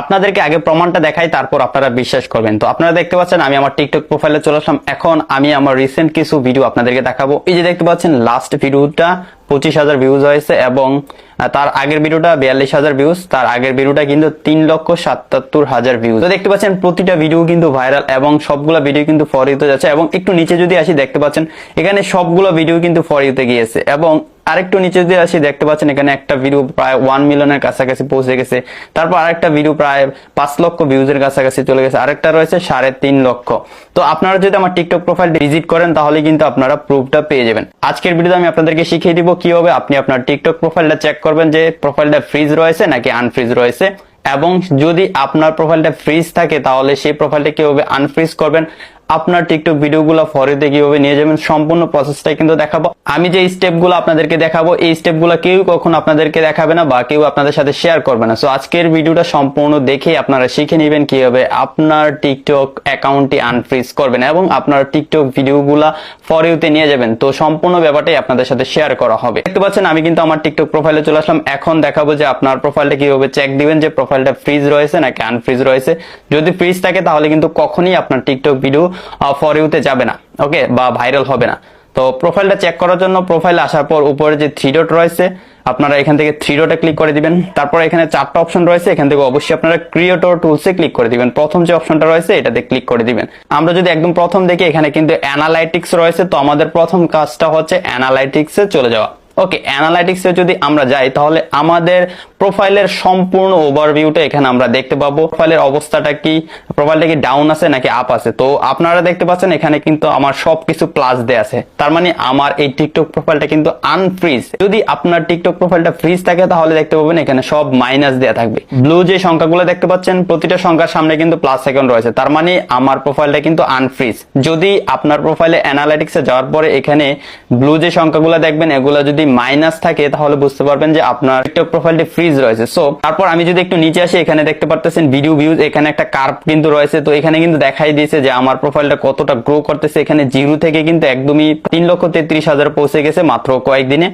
আপনাদেরকে আগে প্রমাণটা দেখাই, তারপর আপনারা বিশ্বাস করবেন। তো আপনারা দেখতে পাচ্ছেন, আমি আমার টিকটক প্রোফাইলে চলে আসলাম। এখন আমি আমার রিসেন্ট কিছু ভিডিও আপনাদেরকে দেখাবো। এই যে দেখতে পাচ্ছেন লাস্ট ভিডিওটা পঁচিশ হাজার ভিউজ হয়েছে এবং তার আগের ভিডিওটা বিয়াল্লিশ হাজার ভিউজ তার আগের ভিডিওটা কিন্তু তিন লক্ষ সাতাত্তর হাজার ভিউজ তো দেখতে পাচ্ছেন, প্রতিটা ভিডিও কিন্তু ভাইরাল এবং সবগুলো ভিডিও কিন্তু ফর ইউতে যাচ্ছে এবং একটু নিচে যদি আসি, দেখতে পাচ্ছেন, এখানে সবগুলো ভিডিও কিন্তু ফর ইউতে গিয়েছে এবং আরেকটু নিচে যদি আসি, দেখতে পাচ্ছেন এখানে একটা ভিডিও প্রায় ওয়ান মিলিয়নের কাছাকাছি পৌঁছে গেছে। তারপর আরেকটা ভিডিও প্রায় পাঁচ লক্ষ ভিউজের কাছাকাছি চলে গেছে। আরেকটা রয়েছে সাড়ে তিন লক্ষ। তো আপনারা যদি আমার টিকটক প্রোফাইল ভিজিট করেন, তাহলে কিন্তু আপনারা প্রুফটা পেয়ে যাবেন। আজকের ভিডিওতে আমি আপনাদেরকে শিখিয়ে দিব কীভাবে আপনি আপনার টিকটক প্রোফাইলটা চেক করবেন যে প্রোফাইলটা ফ্রিজ রয়েছে নাকি আনফ্রিজ রয়েছে। এবং যদি আপনার প্রোফাইলটা ফ্রিজ থাকে, তাহলে সেই প্রোফাইলটা কীভাবে আনফ্রিজ করবেন আপনার টিকটক ভিডিওগুলো ফরেতে কীভাবে নিয়ে যাবেন, সম্পূর্ণ প্রসেসটাই কিন্তু দেখাবো। আমি যে স্টেপগুলো আপনাদেরকে দেখাবো, এই স্টেপগুলো কেউ কখনো আপনাদেরকে দেখাবে না বা কেউ আপনাদের সাথে শেয়ার করবে না। সো আজকের ভিডিওটা সম্পূর্ণ দেখে আপনারা শিখে নেবেন কীভাবে আপনার টিকটক অ্যাকাউন্টটি আনফ্রিজ করবেন এবং আপনার টিকটক ভিডিওগুলা ফরেতে নিয়ে যাবেন। তো, সম্পূর্ণ ব্যাপারটাই আপনাদের সাথে শেয়ার করা হবে। দেখতে পাচ্ছেন, আমি কিন্তু আমার টিকটক প্রোফাইলে চলে আসলাম। এখন দেখাবো যে আপনার প্রোফাইলটা কীভাবে চেক দিবেন যে প্রোফাইলটা ফ্রিজ রয়েছে নাকি আনফ্রিজ রয়েছে। যদি ফ্রিজ থাকে, তাহলে কিন্তু কখনই আপনার টিকটক ভিডিও ফর ইউতে যাবে না ওকে বা ভাইরাল হবে না। তো প্রোফাইলটা চেক করার জন্য প্রোফাইলে আসার পর উপরে যে থ্রি ডট রয়েছে, আপনারা এখান থেকে থ্রি ডটে ক্লিক করে দিবেন। তারপর এখানে চারটা অপশন রয়েছে, এখান থেকে অবশ্যই আপনারা ক্রিয়েটর টুলসে ক্লিক করে দিবেন। প্রথম যে অপশনটা রয়েছে, এটাতে ক্লিক করে দিবেন। আমরা যদি একদম প্রথম দেখি, এখানে কিন্তু অ্যানালাইটিক্স রয়েছে। তো আমাদের প্রথম কাজটা হচ্ছে অ্যানালাইটিক্সে চলে যাওয়া। ওকে অ্যানালাইটিক্সে যদি আমরা যাই, তাহলে আমাদের প্রোফাইলের সম্পূর্ণ ওভারভিউটা এখানে আমরা দেখতে পাবো। প্রোফাইলের অবস্থাটা কি? প্রোফাইলটা কি ডাউন আছে নাকি আপ আছে? তো আপনারা দেখতে পাচ্ছেন এখানে কিন্তু আমার সবকিছু প্লাস দেয়া আছে। তার মানে আমার এই টিকটক প্রোফাইলটা কিন্তু আনফ্রিজ যদি আপনার টিকটক প্রোফাইলটা ফ্রিজ থাকে, তাহলে দেখতে পাবেন এখানে সব মাইনাস দেয়া থাকবে। ব্লু যে সংখ্যাগুলো দেখতে পাচ্ছেন, প্রতিটা সংখ্যার সামনে কিন্তু প্লাস সেকেন্ড রয়েছে। তার মানে আমার প্রোফাইলটা কিন্তু আনফ্রিজ যদি আপনার প্রোফাইলে অ্যানালাইটিক্সে যাওয়ার পরে এখানে ব্লু যে সংখ্যাগুলো দেখবেন, এগুলো যদি মাইনাস থাকে, তাহলে বুঝতে পারবেন যে আপনার টিকটক প্রোফাইলটি ফ্রিজ রয়েছে। সো তারপর আমি যদি একটু নিচে আসি, এখানে দেখতে পারতেছেন ভিডিও ভিউজ এখানে একটা কার্ভ কিন্তু রয়েছে। তো এখানে কিন্তু দেখাই দিয়েছে যে আমার প্রোফাইলটা কতটা গ্রো করতেছে। এখানে জিরো থেকে কিন্তু একদমই তিন লক্ষ তেত্রিশ হাজার পৌঁছে গেছে মাত্র কয়েকদিনে।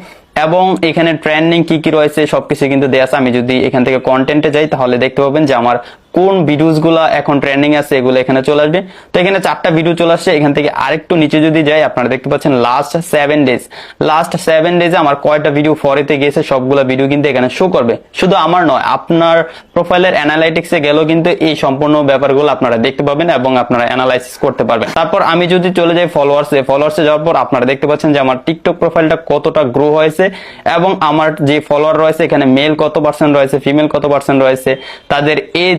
এবং এখানে ট্রেন্ডিং কি কি রয়েছে, সবকিছু কিন্তু দেয়া আছে। আমি যদি এখান থেকে কন্টেন্টে যাই, তাহলে দেখতে পাবেন যে আমার কোন ভিডিওসগুলা এখন ট্রেন্ডিং আছে এগুলো এখানে চলে আসবে। তো এখানে চারটা ভিডিও চলে আসছে, এখান থেকে আরেকটু নিচে যদি যাই, আপনারা দেখতে পাচ্ছেন last seven days last seven ডেজে আমার কয়টা ভিডিও ফরেতে গিয়েছে, সবগুলো ভিডিও কিন্তু এখানে শো করবে। শুধু আমার নয়, আপনার প্রোফাইলের অ্যানালাইটিক্সে গেলেও কিন্তু এই সম্পূর্ণ ব্যাপারগুলো আপনারা দেখতে পাবেন এবং আপনারা অ্যানালাইসিস করতে পারবেন। তারপর আমি যদি চলে যাই ফলোয়ার্সে ফলোয়ার্সে যাওয়ার পর আপনারা দেখতে পাচ্ছেন যে আমার টিকটক প্রোফাইলটা কতটা গ্রো হয়েছে এবং আমার যে ফলোয়ার রয়েছে, এখানে মেল কত পার্সেন্ট রয়েছে ফিমেল কত পার্সেন্ট রয়েছে, তাদের এজ